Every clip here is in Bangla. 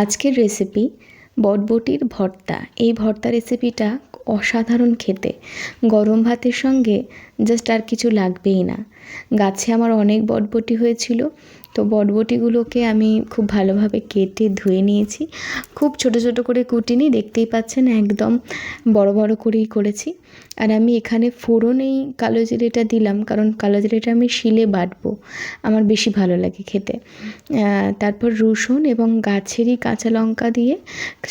আজকের রেসিপি বটবটির ভর্তা। এই ভর্তা রেসিপিটা অসাধারণ খেতে। গরম ভাতের সঙ্গে জাস্ট আর কিছু লাগবেই না। গাছে আমার অনেক বটবটি হয়েছিল। তো বটবটিগুলোকে আমি খুব ভালোভাবে কেটে ধুয়ে নিয়েছি। খুব ছোট ছোট করে কুটিনি, দেখতেই পাচ্ছেন একদম বড় বড় করেই করেছি। আর আমি এখানে ফোড়নেই কালো জিরেটা দিলাম, কারণ কালো জিরেটা আমি শিলে বাটবো, আমার বেশি ভালো লাগে খেতে। তারপর রসুন এবং গাছেরই কাঁচা লঙ্কা দিয়ে,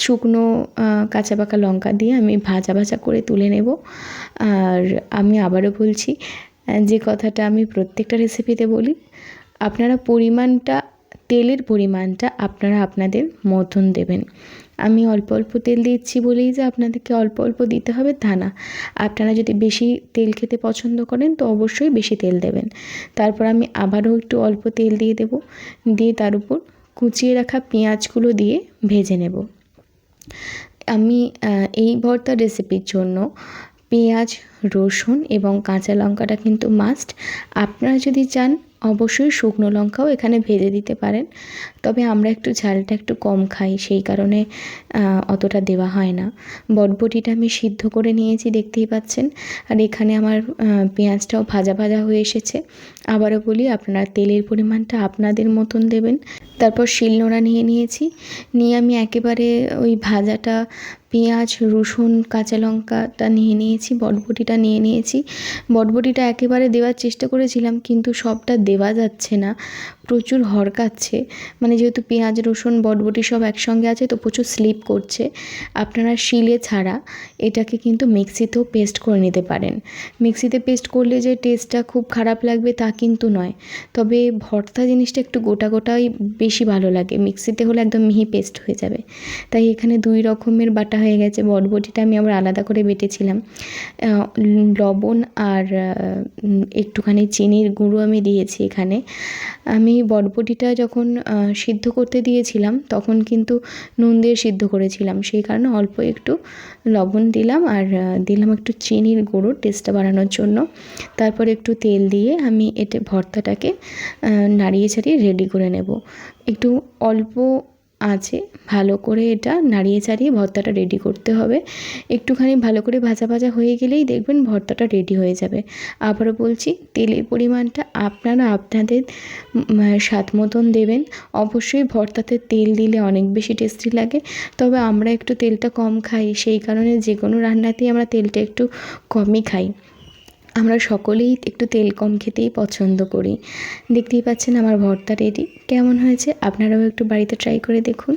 শুকনো কাঁচা পাকা লঙ্কা দিয়ে আমি ভাজা ভাজা করে তুলে নেব। আর আমি আবারও বলছি যে কথাটা আমি প্রত্যেকটা রেসিপিতে বলি আপনারা পরিমাণটা, তেলের পরিমাণটা আপনারা আপনাদের মতন দেবেন। আমি অল্প অল্প তেল দিচ্ছি বলেই যে আপনাদেরকে অল্প অল্প দিতে হবে তা না। আপনারা যদি বেশি তেল খেতে পছন্দ করেন তো অবশ্যই বেশি তেল দেবেন। তারপর আমি আবারও একটু অল্প তেল দিয়ে দেব। দিয়ে তার উপর কুচিয়ে রাখা পেঁয়াজগুলো দিয়ে ভেজে নেব। আমি এই ভর্তা রেসিপির জন্য পেঁয়াজ, রসুন এবং কাঁচা লঙ্কাটা কিন্তু মাস্ট আপনারা যদি চান অবশ্যই শুকনো লঙ্কাও এখানে ভেজে দিতে পারেন। তবে আমরা একটু ঝালটা একটু কম খাই, সেই কারণে অতটা দেওয়া হয় না। বটবটিটা আমি সিদ্ধ করে নিয়েছি, দেখতেই পাচ্ছেন। আর এখানে আমার পেঁয়াজটাও ভাজা ভাজা হয়ে এসেছে। আবারও বলি, আপনারা তেলের পরিমাণটা আপনাদের মতন দেবেন। তারপর শিলনোড়া নিয়ে নিয়েছি। নিয়ে আমি একেবারে ওই ভাজাটা পেঁয়াজ, রসুন, কাঁচা লঙ্কাটা নিয়ে নিয়েছি, বটবটিটা নিয়ে নিয়েছি। বটবটিটা একেবারে দেওয়ার চেষ্টা করেছিলাম কিন্তু সবটা দেওয়া যাচ্ছে না। প্রচুর হরকাচ্ছে মানে যেহেতু পেঁয়াজ, রসুন, বটবটি সব একসঙ্গে আছে তো প্রচুর স্লিপ করছে। আপনারা শিলে ছাড়া এটাকে কিন্তু মিক্সিতেও পেস্ট করে নিতে পারেন। মিক্সিতে পেস্ট করলে যে টেস্টটা খুব খারাপ লাগবে তা কিন্তু নয়। তবে ভর্তা জিনিসটা একটু গোটা গোটাই বেশি ভালো লাগে। মিক্সিতে হলে একদম মিহি পেস্ট হয়ে যাবে। তাই এখানে দুই রকমের বাটা হয়ে গেছে বটবটিটা আমি আবার আলাদা করে বেটেছিলাম। লবণ আর একটুখানি চিনির গুঁড়ো আমি দিয়েছি এখানে। আমি বটবটিটা যখন সিদ্ধ করতে দিয়েছিলাম, তখন কিন্তু নুন দিয়ে সিদ্ধ করেছিলাম। সেই কারণে অল্প একটু লবণ দিলাম আর দিলাম একটু চিনির গুঁড়ো টেস্টটা বাড়ানোর জন্য। তারপর একটু তেল দিয়ে আমি এতে ভর্তাটাকে নাড়িয়ে ছাড়িয়ে রেডি করে নেব। একটু অল্প আছে। ভালো করে এটা নাড়িয়ে চাড়িয়ে ভর্তাটা রেডি করতে হবে। একটুখানি ভালো করে ভাজা ভাজা হয়ে গেলেই দেখবেন ভর্তাটা রেডি হয়ে যাবে। আবারও বলছি, তেলের পরিমাণটা আপনারা আপনাদের স্বাদ মতন দেবেন। অবশ্যই ভর্তাতে তেল দিলে অনেক বেশি টেস্টি লাগে। তবে আমরা একটু তেলটা কম খাই, সেই কারণে যে কোনো রান্নাতেই আমরা তেলটা একটু কমই খাই। আমরা সকলেই একটু তেল কম খেতেই পছন্দ করি। দেখতেই পাচ্ছেন আমার ভর্তা রেডি কেমন হয়েছে? আপনারাও একটু বাড়িতে ট্রাই করে দেখুন।